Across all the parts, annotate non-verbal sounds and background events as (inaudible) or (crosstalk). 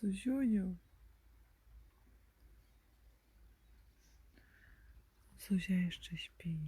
Zuziuniu. Zuzia jeszcze śpi.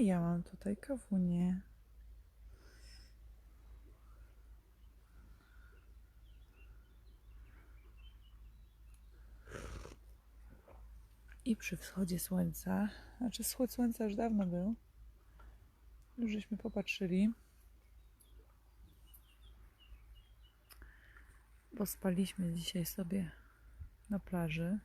Ja mam tutaj kawunię. I przy wschodzie słońca, znaczy wschód słońca już dawno był, już żeśmy popatrzyli, bo spaliśmy dzisiaj sobie na plaży.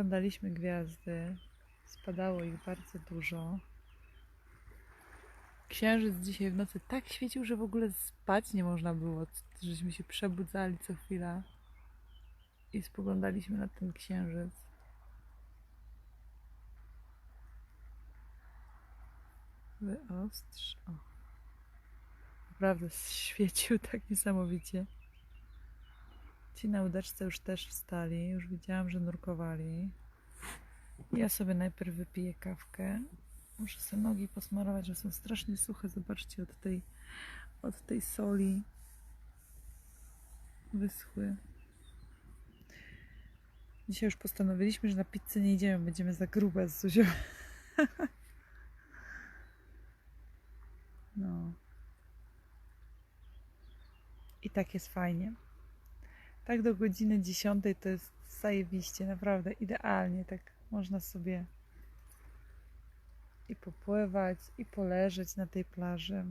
Oglądaliśmy gwiazdy, spadało ich bardzo dużo. Księżyc dzisiaj w nocy tak świecił, że w ogóle spać nie można było. Żeśmy się przebudzali co chwila i spoglądaliśmy na ten księżyc. Wyostrz. O. Naprawdę (laughs) świecił tak niesamowicie. Ci na łódeczce już też wstali. Już widziałam, że nurkowali. Ja sobie najpierw wypiję kawkę. Muszę sobie nogi posmarować, że są strasznie suche. Zobaczcie, od tej, od tej soli wyschły. Dzisiaj już postanowiliśmy, że na pizzę nie idziemy. Będziemy za grube z Zuzią. (laughs) No. I tak jest fajnie. Tak do godziny 10 to jest zajebiście, naprawdę idealnie. Tak można sobie i popływać, i poleżeć na tej plaży.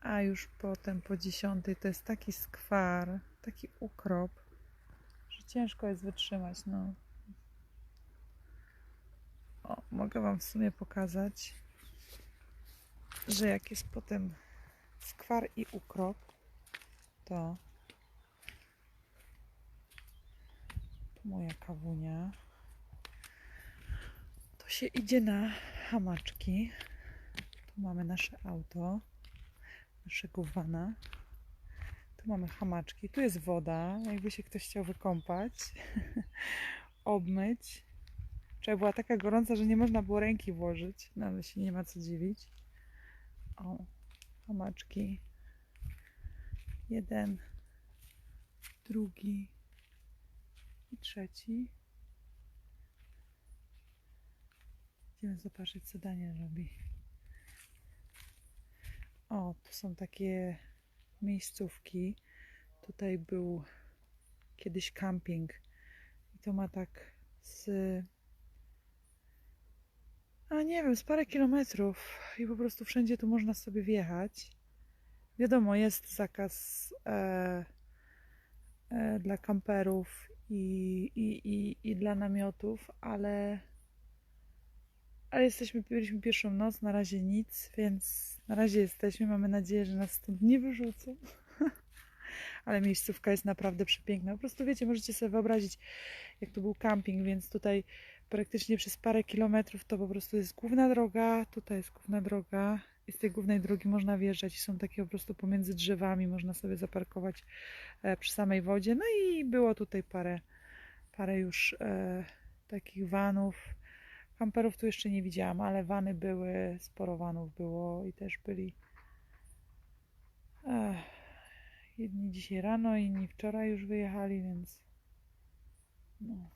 A już potem po 10 to jest taki skwar, taki ukrop, że ciężko jest wytrzymać. No. O, mogę Wam w sumie pokazać, że jak jest potem skwar i ukrop, to moja kawunia. To się idzie na hamaczki. Tu mamy nasze auto, naszego vana. Tu mamy hamaczki. Tu jest woda, jakby się ktoś chciał wykąpać, (laughs) obmyć. Wczoraj była taka gorąca, że nie można było ręki włożyć, no ale się nie ma co dziwić. O, hamaczki. Jeden, drugi i trzeci. Idziemy zobaczyć, co Daniel robi. O, tu są takie miejscówki. Tutaj był kiedyś camping. I to ma tak z. A nie wiem, z parę kilometrów. I po prostu wszędzie tu można sobie wjechać. Wiadomo, jest zakaz e, e, dla kamperów i, i, i, i dla namiotów, ale, ale jesteśmy, byliśmy pierwszą noc, na razie nic, więc na razie jesteśmy. Mamy nadzieję, że nas stąd nie wyrzucą. (laughs) ale miejscówka jest naprawdę przepiękna. Po prostu wiecie, możecie sobie wyobrazić, jak to był camping, więc tutaj praktycznie przez parę kilometrów to po prostu jest główna droga, tutaj jest główna droga z tej głównej drogi można wjeżdżać są takie po prostu pomiędzy drzewami, można sobie zaparkować e, przy samej wodzie. No i było tutaj parę, parę już e, takich vanów. Kamperów tu jeszcze nie widziałam, ale wany były, sporo vanów było i też byli e, jedni dzisiaj rano, inni wczoraj już wyjechali, więc no.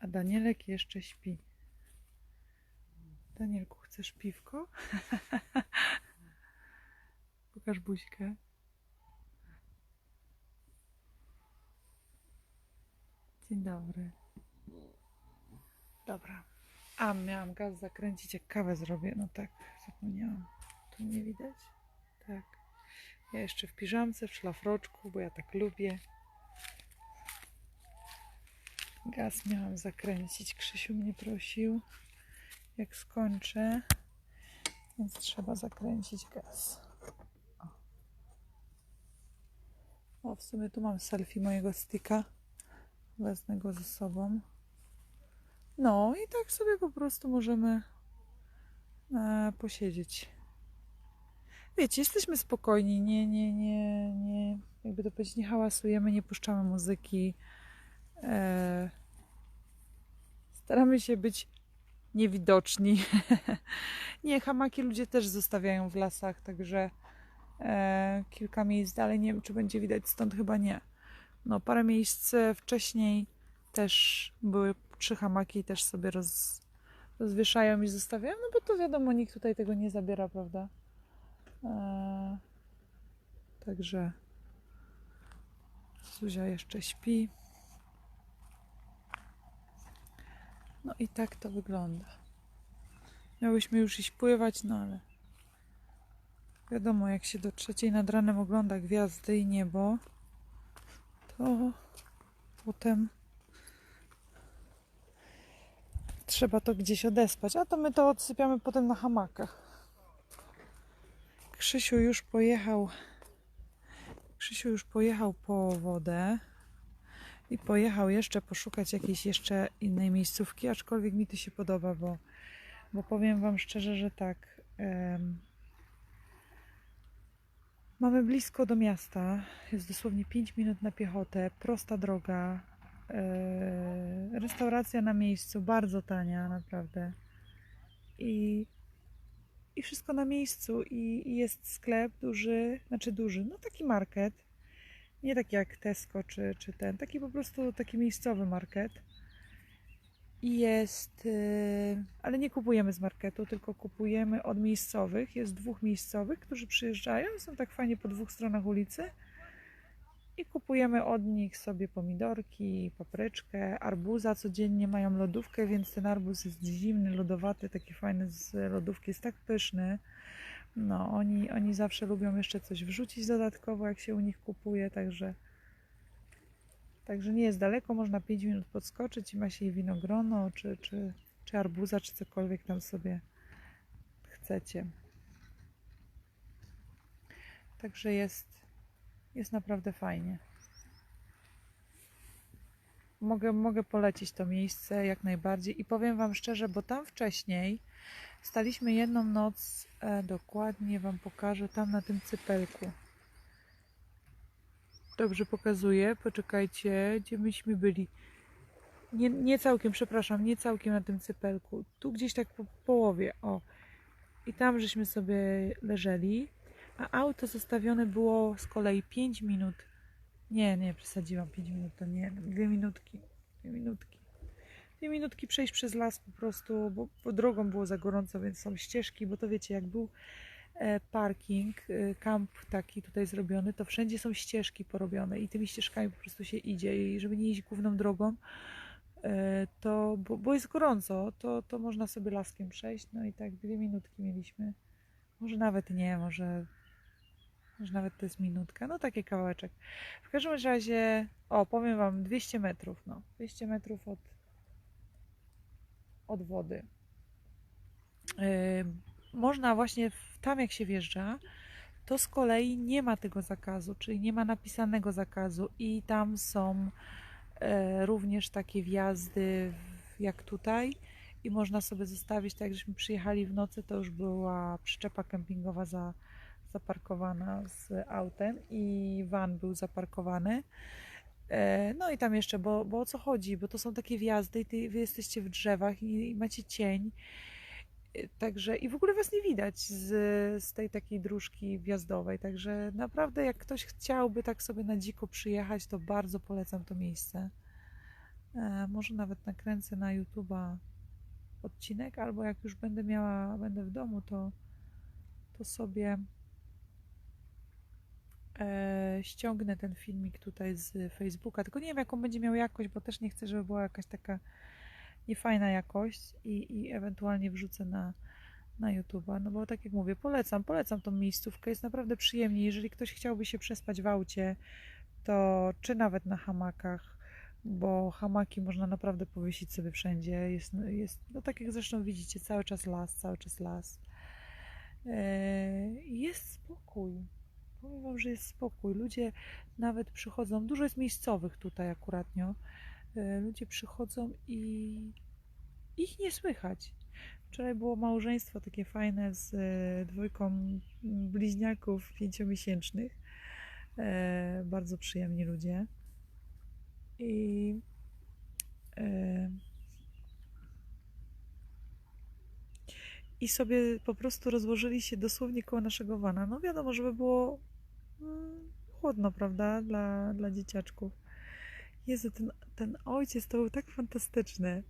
A Danielek jeszcze śpi. Danielku, chcesz piwko? (laughs) Pokaż buźkę. Dzień dobry. Dobra. A, miałam gaz zakręcić, jak kawę zrobię. No tak, zapomniałam. Tu nie widać? Tak. Ja jeszcze w piżamce, w szlafroczku, bo ja tak lubię. Gaz miałam zakręcić. Krzysiu mnie prosił jak skończę. Więc trzeba zakręcić gaz. O. o, w sumie tu mam selfie mojego sticka. Wezmę go ze sobą. No i tak sobie po prostu możemy e, posiedzieć. Wiecie, jesteśmy spokojni, nie, nie, nie, nie, jakby to powiedzieć, nie hałasujemy, nie puszczamy muzyki. E, staramy się być niewidoczni. (laughs) nie, hamaki ludzie też zostawiają w lasach, także e, kilka miejsc dalej, nie wiem czy będzie widać, stąd chyba nie. No, parę miejsc wcześniej też były trzy hamaki i też sobie roz, rozwieszają i zostawiają, no bo to wiadomo, nikt tutaj tego nie zabiera, prawda? Eee, także Zuzia jeszcze śpi. No i tak to wygląda. Miałyśmy już iść pływać, no ale wiadomo, jak się do trzeciej nad ranem ogląda gwiazdy i niebo, to potem trzeba to gdzieś odespać. A to my to odsypiamy potem na hamakach. Krzysiu już pojechał. Krzysiu już pojechał po wodę i pojechał jeszcze poszukać jakiejś jeszcze innej miejscówki, aczkolwiek mi to się podoba, bo, bo powiem Wam szczerze, że tak. mamy blisko do miasta, jest dosłownie 5 minut na piechotę, prosta droga, e, restauracja na miejscu, bardzo tania, naprawdę. I, i wszystko na miejscu. I jest sklep duży, znaczy duży, no taki market. Nie taki jak Tesco czy, czy ten, taki po prostu taki miejscowy market. I jest, e, ale nie kupujemy z marketu, tylko kupujemy od miejscowych. Jest dwóch miejscowych, którzy przyjeżdżają, są tak fajnie po dwóch stronach ulicy i kupujemy od nich sobie pomidorki, papryczkę, arbuza. Codziennie mają lodówkę, więc ten arbuz jest zimny, lodowaty, taki fajny z lodówki, jest tak pyszny. No, oni, oni zawsze lubią jeszcze coś wrzucić dodatkowo, jak się u nich kupuje, także także nie jest daleko, można 5 minut podskoczyć i ma się winogrono, czy, czy, czy arbuza, czy cokolwiek tam sobie chcecie. Także jest jest naprawdę fajnie. Mogę, mogę polecić to miejsce jak najbardziej i powiem Wam szczerze, bo tam wcześniej staliśmy jedną noc, e, dokładnie Wam pokażę, tam na tym cypelku. Dobrze pokazuję, poczekajcie, gdzie myśmy byli. Nie, nie całkiem, przepraszam, nie całkiem na tym cypelku. Tu gdzieś tak po połowie, o. I tam żeśmy sobie leżeli a auto zostawione było z kolei 5 minut. Nie, nie, przesadziłam 5 minut, to nie, dwie minutki. Dwie minutki. Dwie minutki przejść przez las po prostu, bo, bo drogą było za gorąco, więc są ścieżki, bo to wiecie, jak był e, parking, e, kamp taki tutaj zrobiony, to wszędzie są ścieżki porobione i tymi ścieżkami po prostu się idzie i żeby nie iść główną drogą, e, to, bo, bo jest gorąco, to, to można sobie laskiem przejść, no i tak dwie minutki mieliśmy. Może nawet nie, może może nawet to jest minutka, no taki kawałeczek. W każdym razie, o powiem Wam 200 metrów, no 200 metrów od, od wody. Można właśnie tam jak się wjeżdża, to z kolei nie ma tego zakazu, czyli nie ma napisanego zakazu i tam są e, również takie wjazdy jak tutaj i można sobie zostawić, tak jak żeśmy przyjechali w nocy, to już była przyczepa kempingowa za zaparkowana z autem i van był zaparkowany. E, no i tam jeszcze, bo, bo o co chodzi? Bo to są takie wjazdy i ty, wy jesteście w drzewach i, i macie cień. E, także i w ogóle was nie widać z, z tej takiej dróżki wjazdowej. Także naprawdę, jak ktoś chciałby tak sobie na dziko przyjechać, to bardzo polecam to miejsce. E, może nawet nakręcę na YouTube'a odcinek, albo jak już będę miała, będę w domu, to, to sobie ściągnę ten filmik tutaj z Facebooka, tylko nie wiem jaką będzie miał jakość, bo też nie chcę, żeby była jakaś taka niefajna jakość i, i ewentualnie wrzucę na, na YouTube'a, no bo tak jak mówię, polecam, polecam tą miejscówkę, jest naprawdę przyjemnie, jeżeli ktoś chciałby się przespać w aucie, to czy nawet na hamakach, bo hamaki można naprawdę powiesić sobie wszędzie, jest, jest no tak jak zresztą widzicie, cały czas las, cały czas las. Eee, Jest spokój. Powiem Wam, że jest spokój. Ludzie nawet przychodzą, dużo jest miejscowych tutaj akuratnio. E, Ludzie przychodzą i ich nie słychać. Wczoraj było małżeństwo takie fajne z e, dwójką bliźniaków pięciomiesięcznych. E, Bardzo przyjemni ludzie. I i sobie po prostu rozłożyli się dosłownie koło naszego wana. No wiadomo, żeby było chłodno, prawda, dla, dla dzieciaczków. Jezu, ten, ten ojciec to był tak fantastyczny.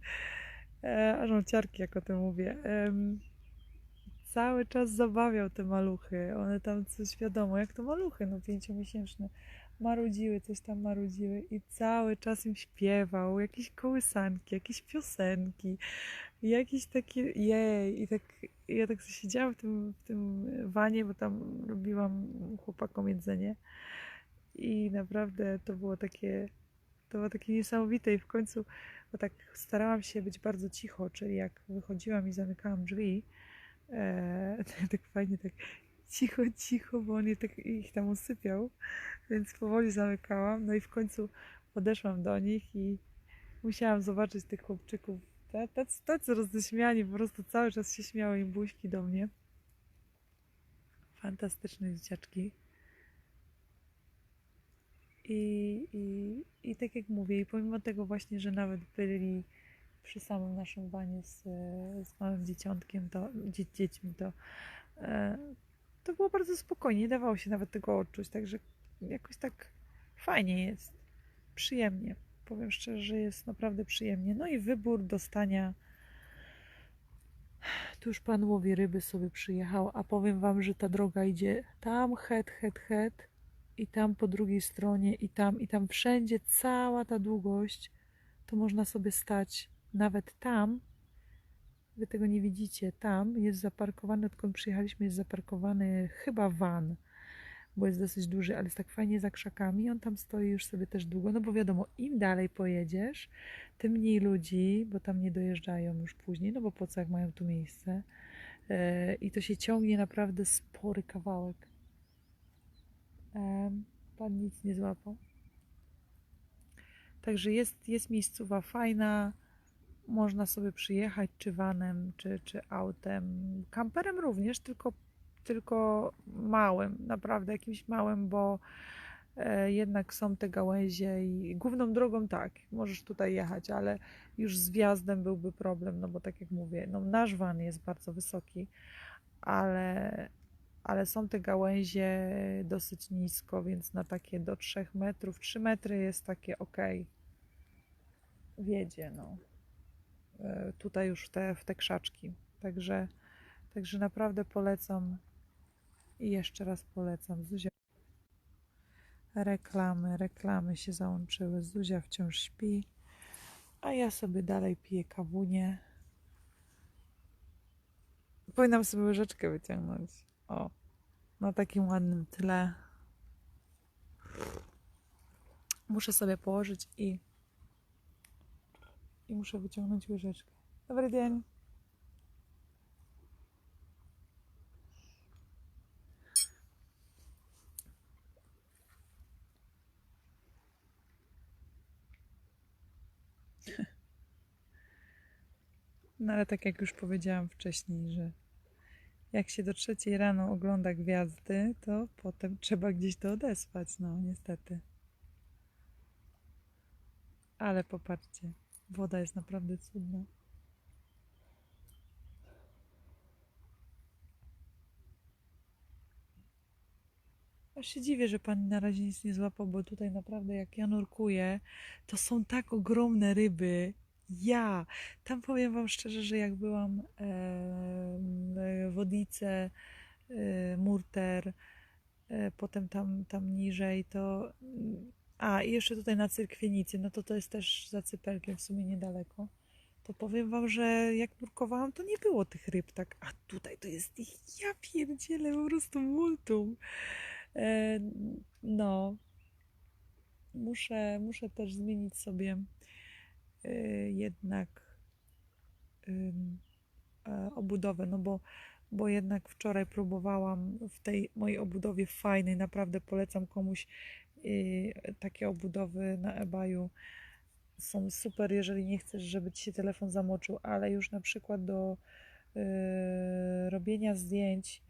E, aż mam ciarki, jak o tym mówię. Em, cały czas zabawiał te maluchy. One tam coś wiadomo, jak to maluchy, no pięciomiesięczne. Marudziły, coś tam marudziły i cały czas im śpiewał jakieś kołysanki, jakieś piosenki, jakieś takie, jej, i tak, ja tak siedziałam w tym, w tym wanie, bo tam robiłam chłopakom jedzenie. I naprawdę to było takie, to było takie niesamowite. I w końcu, bo tak starałam się być bardzo cicho, czyli jak wychodziłam i zamykałam drzwi, e, (laughs) tak fajnie, tak cicho, cicho, bo on je tak, ich tam usypiał, więc powoli zamykałam, no i w końcu podeszłam do nich i musiałam zobaczyć tych chłopczyków, tacy, tacy roześmiani, po prostu cały czas się śmiały im buźki do mnie. Fantastyczne dzieciaczki. I, i, I tak jak mówię, i pomimo tego właśnie, że nawet byli przy samym naszym wanie z, z małym dzieciątkiem, to, dzie, dziećmi, to, e, to było bardzo spokojnie, nie dawało się nawet tego odczuć, także jakoś tak fajnie jest, przyjemnie. Powiem szczerze, że jest naprawdę przyjemnie. No i wybór dostania. Tu już pan łowi ryby sobie przyjechał, a powiem wam, że ta droga idzie tam, het, het, het i tam po drugiej stronie i tam, i tam wszędzie, cała ta długość, to można sobie stać nawet tam, wy tego nie widzicie, tam jest zaparkowany, odkąd przyjechaliśmy, jest zaparkowany chyba van, bo jest dosyć duży, ale jest tak fajnie za krzakami, on tam stoi już sobie też długo, no bo wiadomo, im dalej pojedziesz, tym mniej ludzi, bo tam nie dojeżdżają już później, no bo po co jak mają tu miejsce E, i to się ciągnie naprawdę spory kawałek. Pan nic nie złapał. Także jest, jest miejscowa fajna. Można sobie przyjechać czy vanem, czy, czy autem. Kamperem również, tylko, tylko małym, naprawdę jakimś małym, bo e, jednak są te gałęzie i główną drogą tak, możesz tutaj jechać, ale już z wjazdem byłby problem, no bo tak jak mówię, no nasz van jest bardzo wysoki, ale, ale są te gałęzie dosyć nisko, więc na takie do 3 metrów, 3 metry jest takie ok. Wiedzie, no. E, Tutaj już te, w te krzaczki. Także, także naprawdę polecam i jeszcze raz polecam. Zuzia. Reklamy, reklamy się załączyły. Zuzia wciąż śpi, a ja sobie dalej piję kawunię. Powinnam sobie łyżeczkę wyciągnąć. O, na takim ładnym tle. Muszę sobie położyć i, i muszę wyciągnąć łyżeczkę. Dobry dzień. No ale tak jak już powiedziałam wcześniej, że jak się do trzeciej rano ogląda gwiazdy, to potem trzeba gdzieś to odesłać, no niestety. Ale popatrzcie, woda jest naprawdę cudna. Aż się dziwię, że pan na razie nic nie złapał, bo tutaj naprawdę jak ja nurkuję, to są tak ogromne ryby. Ja, tam powiem wam szczerze, że jak byłam em, w Wodice, e, Murter, e, potem tam, tam niżej to... A, i jeszcze tutaj na Cyrkwienicy, no to to jest też za Cyperkiem, w sumie niedaleko. To powiem wam, że jak nurkowałam, to nie było tych ryb tak, a tutaj to jest ich, ja pierdzielę, po prostu multum. E, no, muszę, muszę też zmienić sobie e, jednak e, obudowę, no bo, bo jednak wczoraj próbowałam w tej mojej obudowie fajnej, naprawdę polecam komuś y, takie obudowy na eBayu. Są super, jeżeli nie chcesz, żeby ci się telefon zamoczył, ale już na przykład do y, robienia zdjęć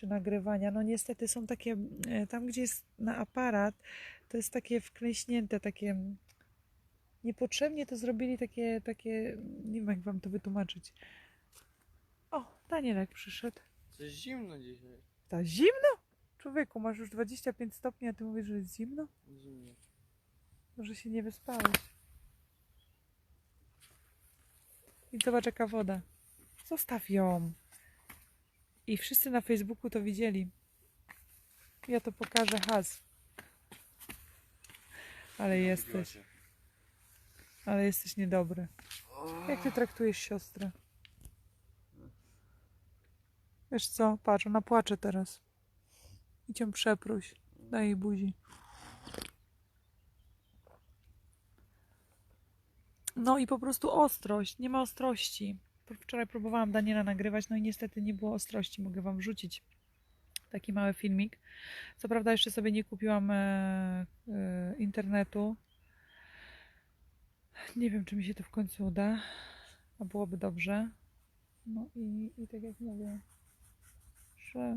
czy nagrywania, no niestety są takie, y, tam gdzie jest na aparat, to jest takie wklęśnięte, takie niepotrzebnie to zrobili takie, takie, nie wiem jak wam to wytłumaczyć. O, Danielek przyszedł. Coś zimno dzisiaj. Ta zimno? Człowieku, masz już 25 stopni, a ty mówisz, że jest zimno? Zimno. Może się nie wyspałeś. I zobacz jaka woda. Zostaw ją. I wszyscy na Facebooku to widzieli. Ja to pokażę has. Ale jesteś, ale jesteś niedobry. Jak ty traktujesz siostrę? Wiesz co, patrz, ona płacze teraz. Idź ją przepróś. Daj jej buzi. No i po prostu ostrość. Nie ma ostrości. Wczoraj próbowałam Daniela nagrywać, no i niestety nie było ostrości. Mogę wam wrzucić taki mały filmik. Co prawda jeszcze sobie nie kupiłam e, e, internetu. Nie wiem, czy mi się to w końcu uda, a byłoby dobrze. No i, i tak jak mówię, że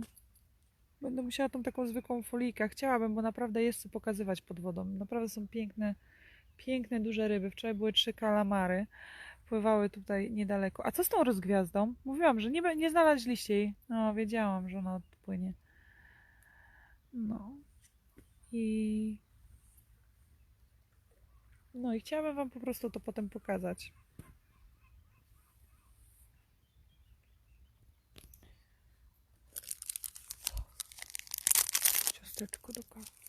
będę musiała tą taką zwykłą folijkę. Chciałabym, bo naprawdę jest co pokazywać pod wodą. Naprawdę są piękne, piękne, duże ryby. Wczoraj były trzy kalamary. Pływały tutaj niedaleko. A co z tą rozgwiazdą? Mówiłam, że nie, nie znaleźliście jej. No, wiedziałam, że ona odpłynie. No. I... No i chciałabym wam po prostu to potem pokazać. Ciasteczko do kawy.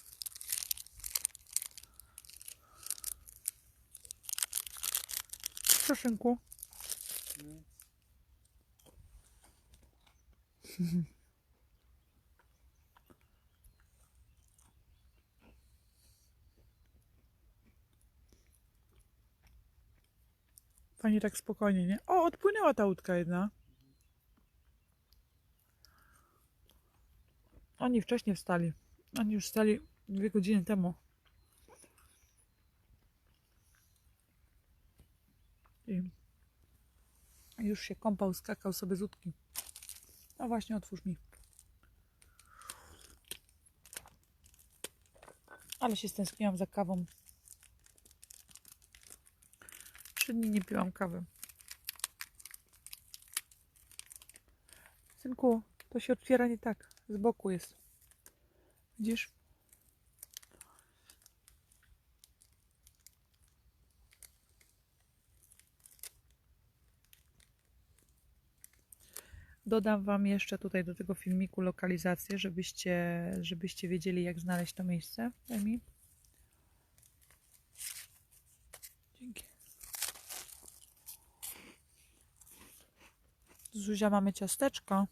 Proszynku. (laughs) No. Fajnie tak spokojnie, nie? O, odpłynęła ta łódka jedna. Oni wcześniej wstali. Oni już wstali dwie godziny temu. I już się kąpał, skakał sobie z łódki. No właśnie, otwórz mi. Ale się stęskniłam za kawą. Trzy dni nie piłam kawy. Synku, to się otwiera nie tak. Z boku jest. Widzisz? Dodam Wam jeszcze tutaj do tego filmiku lokalizację, żebyście, żebyście wiedzieli, jak znaleźć to miejsce. Daj mi. Dzięki. Zuzia, mamy ciasteczko.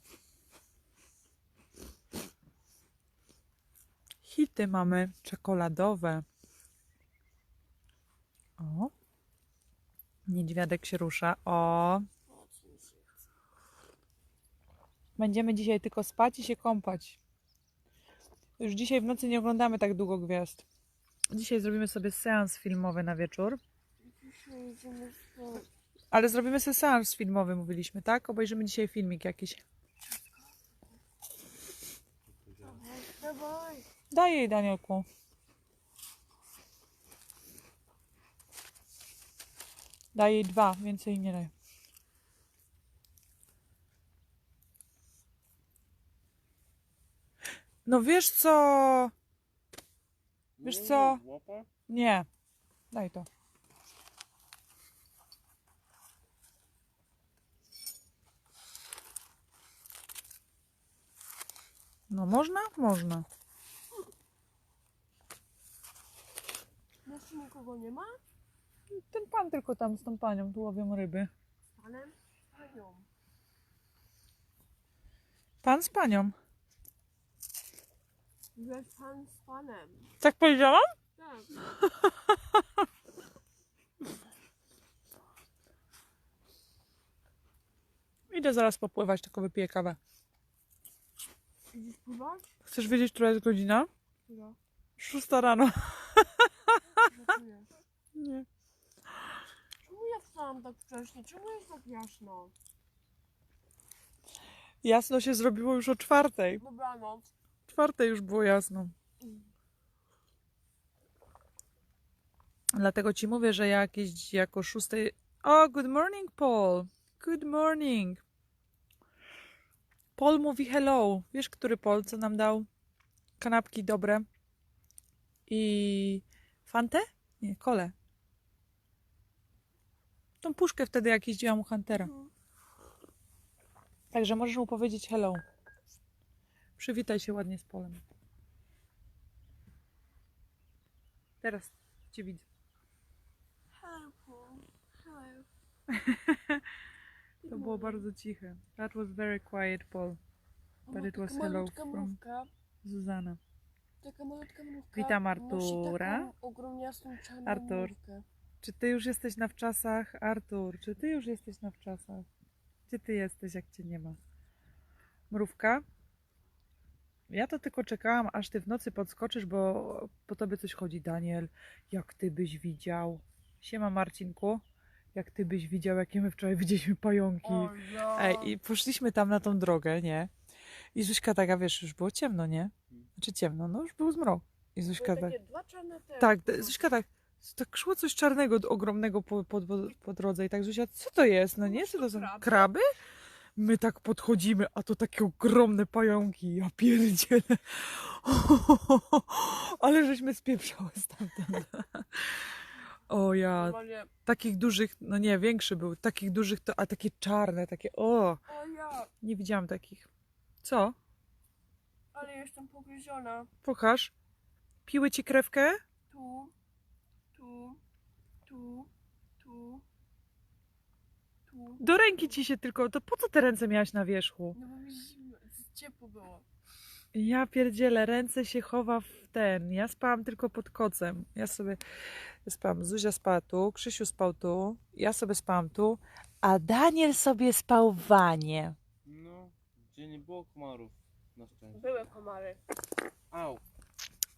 Hity mamy czekoladowe. O. Niedźwiadek się rusza. O. Będziemy dzisiaj tylko spać i się kąpać. Już dzisiaj w nocy nie oglądamy tak długo gwiazd. Dzisiaj zrobimy sobie seans filmowy na wieczór. Ale zrobimy sobie seans filmowy, mówiliśmy, tak? Obejrzymy dzisiaj filmik jakiś. Daj jej, Danielku. Daj jej dwa, więcej nie daj. No wiesz co? Wiesz co? Nie. Daj to. No można? Można. Jeszcze nikogo nie ma? Ten pan tylko tam z tą panią, tu łowią ryby. Z panem? Z panią. Pan z panią. Jest pan z panem. Tak powiedziałam? Tak. (laughs) Idę zaraz popływać, tylko wypiję kawę. Idziesz pływać? Chcesz wiedzieć, która jest godzina? No. Szósta rano. (laughs) Nie. Czemu ja wstałam tak wcześnie? Czemu jest tak jasno? Jasno się zrobiło już o czwartej. Dobranoc. Czwartej już było jasno. Dlatego ci mówię, że jakieś jako szóstej. O, good morning, Paul. Good morning. Paul mówi hello. Wiesz, który Paul, co nam dał kanapki dobre i fantę? Nie, kole. Tą puszkę wtedy, jak jeździłam u Huntera. Mhm. Także możesz mu powiedzieć hello. Przywitaj się ładnie z Polem. Teraz cię widzę. Hello, Paul. Hello. (laughs) To było bardzo ciche. That was very quiet, Paul. But it was hello from-. Zuzana. Taka malutka mrówka. Witam Artura. Artur. Czy ty już jesteś na wczasach? Artur, czy ty już jesteś na wczasach? Gdzie ty jesteś, jak cię nie ma? Mrówka? Ja to tylko czekałam, aż ty w nocy podskoczysz, bo po tobie coś chodzi, Daniel. Jak ty byś widział. Siema, Marcinku. Jak ty byś widział, jakie my wczoraj widzieliśmy pająki. Ej, i poszliśmy tam na tą drogę, nie? I Zuśka taka, wiesz, już było ciemno, nie? Znaczy ciemno, no już był zmrok. I Zuśka tak, dwa czarne te. tak, Zuśka tak, tak szło coś czarnego, ogromnego po, po, po, po drodze i tak Zuzia, co to jest? No nie, co to są Kraby. My tak podchodzimy, a to takie ogromne pająki, ja pierdzielę. (laughs) Ale żeśmy spieprzały stamtąd. O ja, takich dużych, no nie, większy był, takich dużych, to, a takie czarne, takie, o, O ja. nie widziałam takich. Co? Ale jestem pogryziona. Pokaż. Piły ci krewkę? Tu. Tu. Tu. Tu. Do ręki ci się tylko. To po co te ręce miałaś na wierzchu? No bo mi zimno, ciepło było. Ja pierdzielę, ręce się chowa w ten. Ja spałam tylko pod kocem. Ja sobie spałam. Zuzia spała tu, Krzysiu spał tu, ja sobie spałam tu, a Daniel sobie spał w wanie. No, gdzie nie było komarów na szczęście. Były komary. Au.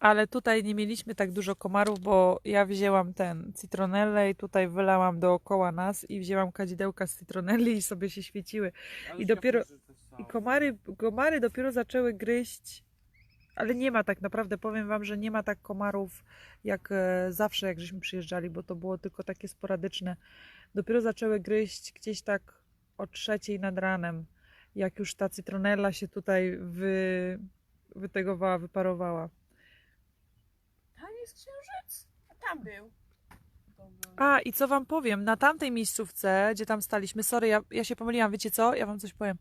Ale tutaj nie mieliśmy tak dużo komarów, bo ja wzięłam ten citronellę i tutaj wylałam dookoła nas i wzięłam kadzidełka z citronelli i sobie się świeciły. Ale I dopiero- I komary, komary dopiero zaczęły gryźć, ale nie ma tak naprawdę, powiem wam, że nie ma tak komarów jak e, zawsze, jak żeśmy przyjeżdżali, bo to było tylko takie sporadyczne. Dopiero zaczęły gryźć gdzieś tak o trzeciej nad ranem, jak już ta cytronella się tutaj wy, wytegowała, wyparowała. Jest księżyc. A tam był. A, i co wam powiem, na tamtej miejscówce, gdzie tam staliśmy, sorry, ja, ja się pomyliłam, wiecie co? Ja wam coś powiem,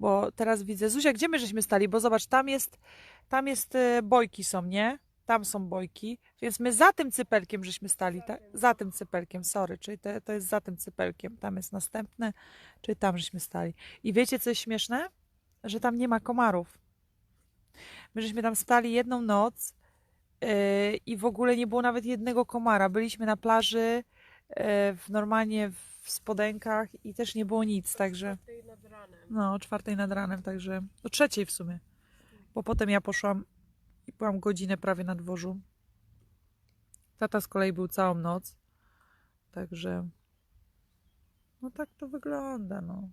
bo teraz widzę, Zuzia, gdzie my żeśmy stali? Bo zobacz, tam jest, tam jest, e, bojki są, nie? Tam są bojki, więc my za tym cypelkiem żeśmy stali, tak? Za tym cypelkiem, sorry, czyli to, to jest za tym cypelkiem, tam jest następne, czyli tam żeśmy stali. I wiecie, co jest śmieszne? Że tam nie ma komarów. My żeśmy tam stali jedną noc i w ogóle nie było nawet jednego komara. Byliśmy na plaży, e, w, normalnie w spodenkach i też nie było nic, także Czwartej nad ranem. no o czwartej nad ranem, także o trzeciej w sumie, bo potem ja poszłam i byłam godzinę prawie na dworzu. Tata z kolei był całą noc, także no tak to wygląda, no.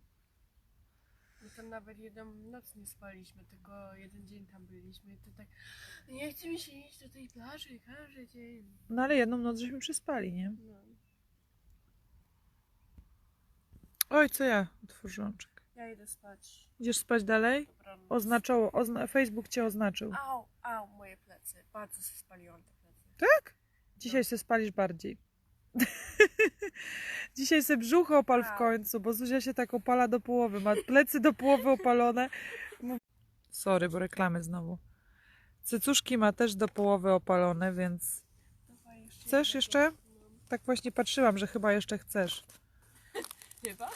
Tam nawet jedną noc nie spaliśmy, tylko jeden dzień tam byliśmy. I to tak. Nie chce mi się iść do tej plaży każdy dzień. No ale jedną noc żeśmy przyspali, nie? No. Oj, co ja otworzyłam, czekaj. Ja idę spać. Idziesz spać dalej? Dobranoc. Oznaczało, ozna Facebook cię oznaczył. Au, au, moje plecy. Bardzo się spaliłam te plecy. Tak? Dzisiaj się spalisz bardziej. (laughs) Dzisiaj se brzucho opal w Tak. końcu, bo Zuzia się tak opala do połowy. Ma plecy do połowy opalone. Sorry, bo reklamy znowu. Cycuszki ma też do połowy opalone, więc chcesz jeszcze? Tak właśnie patrzyłam, że chyba jeszcze chcesz. (laughs) Chyba?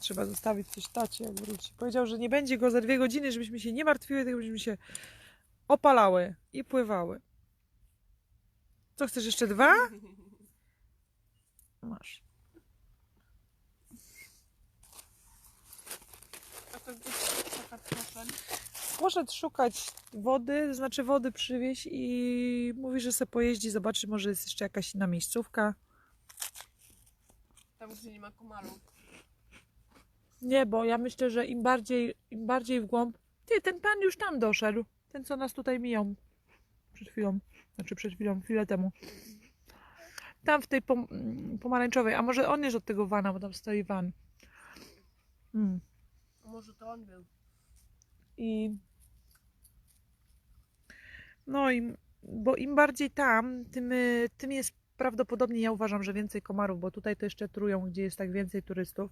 Trzeba zostawić coś tacie, jak wróci. Powiedział, że nie będzie go za dwie godziny, żebyśmy się nie martwiły, tylko żebyśmy się opalały i pływały. Co, chcesz jeszcze dwa? (laughs) Masz. A to gdzieś taka poszedł. Poszedł szukać wody, to znaczy wody przywieźć i mówi, że se pojeździ, zobaczy, może jest jeszcze jakaś inna miejscówka. Tam, gdzie nie ma komarów. Nie, bo ja myślę, że im bardziej, im bardziej w głąb... Ty, ten pan już tam doszedł. Ten, co nas tutaj mijał przed chwilą. Znaczy przed chwilą, chwilę temu. Tam w tej pom pomarańczowej. A może on jest od tego vana, bo tam stoi van. Mm. Może to on był. I... No i... Bo im bardziej tam, tym, y, tym jest prawdopodobnie, ja uważam, że więcej komarów, bo tutaj to jeszcze trują, gdzie jest tak więcej turystów.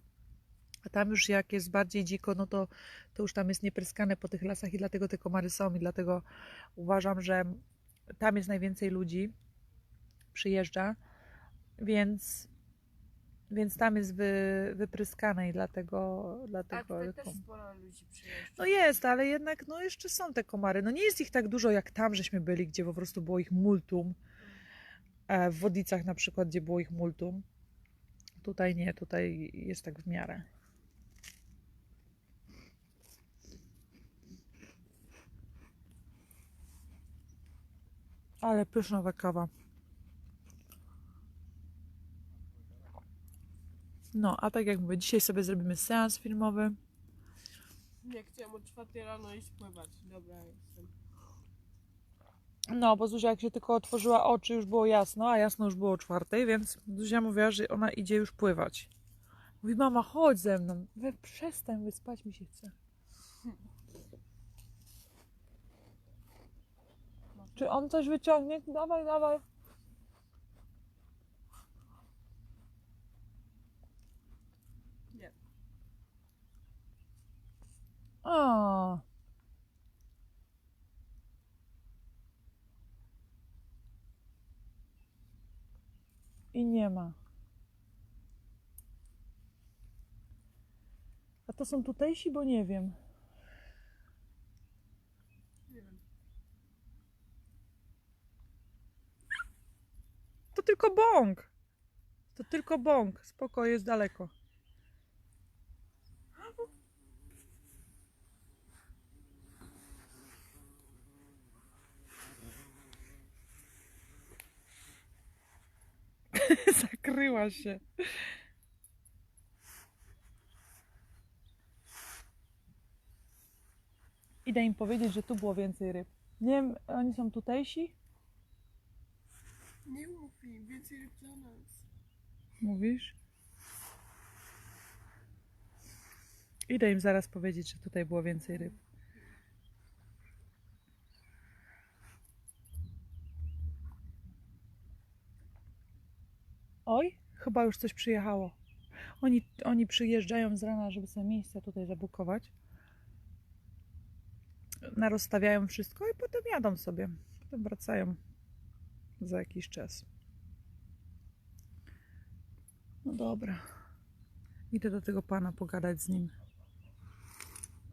A tam już jak jest bardziej dziko, no to, to już tam jest niepryskane po tych lasach i dlatego te komary są i dlatego uważam, że tam jest najwięcej ludzi, przyjeżdża, więc, więc tam jest wy, wypryskane i dlatego, dlatego tutaj też sporo ludzi przyjeżdża. no jest, ale jednak no jeszcze są te komary. No nie jest ich tak dużo jak tam, żeśmy byli, gdzie po prostu było ich multum. E, W Wodicach na przykład, gdzie było ich multum. Tutaj nie, tutaj jest tak w miarę. Ale pyszna ta kawa. No, a tak jak mówię, dzisiaj sobie zrobimy seans filmowy. Nie chciałam o czwartej rano iść pływać. Dobra, jestem. No, bo Zuzia jak się tylko otworzyła oczy, już było jasno, a jasno już było o czwartej, więc Zuzia mówiła, że ona idzie już pływać. Mówi, mama, chodź ze mną. We, przestań, wyspać mi się chce. Czy on coś wyciągnie? Dawaj, dawaj. Nie. A. I nie ma. A to są tutejsi, bo nie wiem. Nie wiem. To tylko bąk. To tylko bąk. Spoko, jest daleko. (laughs) Zakryła się. Idę im powiedzieć, że tu było więcej ryb. Nie wiem, oni są tutejsi? Nie mów mi, więcej ryb dla nas. Mówisz? Idę im zaraz powiedzieć, że tutaj było więcej ryb. Oj, chyba już coś przyjechało. Oni, oni przyjeżdżają z rana, żeby sobie miejsce tutaj zabukować. Narozstawiają wszystko i potem jadą sobie. Potem wracają za jakiś czas. No dobra. Idę do tego pana pogadać z nim.